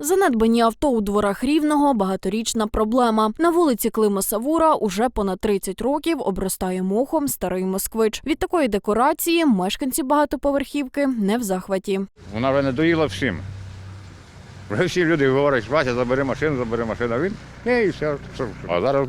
Занедбані авто у дворах рівного багаторічна проблема. На вулиці Клима Савура уже понад 30 років обростає мохом старий москвич. Від такої декорації мешканці багатоповерхівки не в захваті. Вона вже не доїла всім. Вже всі люди говорять, Вася, забери машину, забери машину. А він ні, і все. А зараз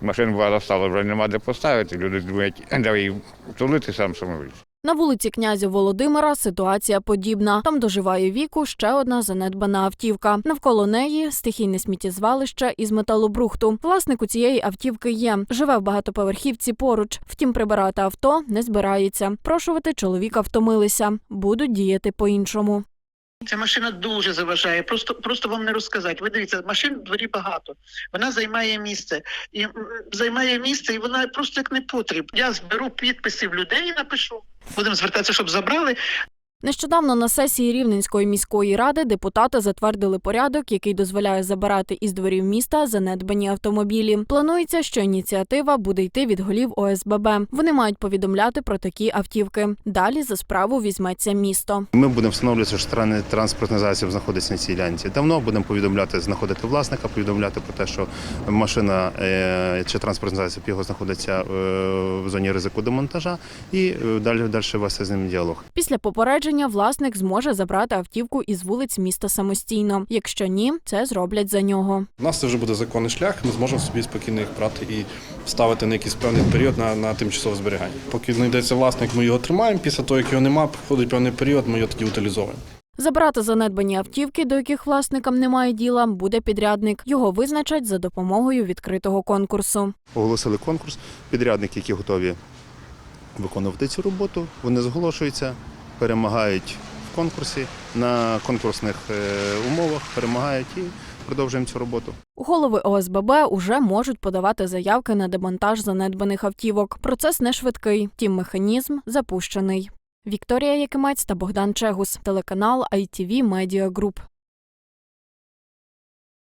машин багато стало, вже нема де поставити. Люди думають, де її тулити сам самовільно. На вулиці князя Володимира ситуація подібна. Там доживає віку ще одна занедбана автівка. Навколо неї стихійне сміттєзвалище із металобрухту. Власник у цієї автівки є. Живе в багатоповерхівці поруч. Втім, прибирати авто не збирається. Прошувати чоловіка втомилися. Будуть діяти по-іншому. Ця машина дуже заважає. Просто просто вам не розказати. Ви дивіться, машин в дворі багато. Вона займає місце і займає місце, і вона просто як не потріб. Я зберу підписів людей і напишу. Будемо звертатися, щоб забрали. Нещодавно на сесії Рівненської міської ради депутати затвердили порядок, який дозволяє забирати із дворів міста занедбані автомобілі. Планується, що ініціатива буде йти від голів ОСББ. Вони мають повідомляти про такі автівки. Далі за справу візьметься місто. Ми будемо встановлювати, що транспортний засіб знаходиться на цій ділянці. Давно будемо повідомляти, знаходити власника, повідомляти про те, що машина е, чи транспортний засіб його знаходиться е, в зоні ризику демонтажа, і е, далі далі вести з ним діалог. Після попередження власник зможе забрати автівку із вулиць міста самостійно. Якщо ні, це зроблять за нього. У нас це вже буде законний шлях, ми зможемо собі спокійно їх брати і ставити на якийсь певний період на, на тимчасове зберігання. Поки знайдеться власник, ми його тримаємо. Після того, як його немає, проходить певний період, ми його тоді утилізовуємо. Забрати занедбані автівки, до яких власникам немає діла, буде підрядник. Його визначать за допомогою відкритого конкурсу. Оголосили конкурс. Підрядники, які готові виконувати цю роботу, вони зголошуються, перемагають в конкурсі на конкурсних е, умовах, перемагають і продовжуємо цю роботу. Голови ОСББ уже можуть подавати заявки на демонтаж занедбаних автівок. Процес не швидкий, втім механізм запущений. Вікторія Якимець та Богдан Чегус, телеканал ITV Media Group.